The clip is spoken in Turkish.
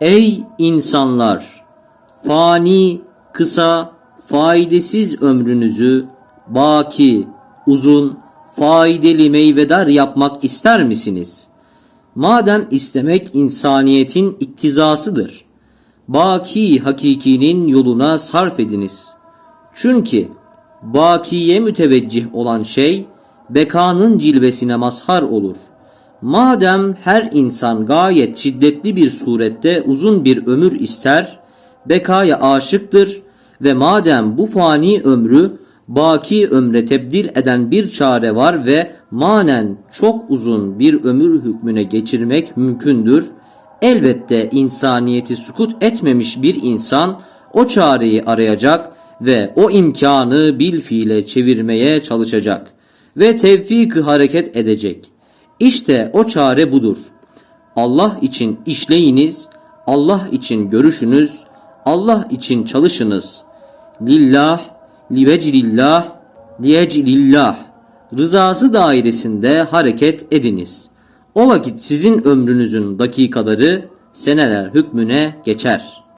Ey insanlar! Fani, kısa, faydasız ömrünüzü baki, uzun, faydalı meyvedar yapmak ister misiniz? Madem istemek insaniyetin iktizasıdır. Baki hakikinin yoluna sarf ediniz. Çünkü bakiye müteveccih olan şey bekanın cilvesine mazhar olur. Madem her insan gayet şiddetli bir surette uzun bir ömür ister, bekaya aşıktır ve madem bu fani ömrü baki ömre tebdil eden bir çare var ve manen çok uzun bir ömür hükmüne geçirmek mümkündür. Elbette insaniyeti sukut etmemiş bir insan o çareyi arayacak ve o imkanı bil fiile çevirmeye çalışacak ve tevfik hareket edecek. İşte o çare budur. Allah için işleyiniz, Allah için görüşünüz, Allah için çalışınız. Lillah, liveclillah, liyeclillah. Rızası dairesinde hareket ediniz. O vakit sizin ömrünüzün dakikaları seneler hükmüne geçer.''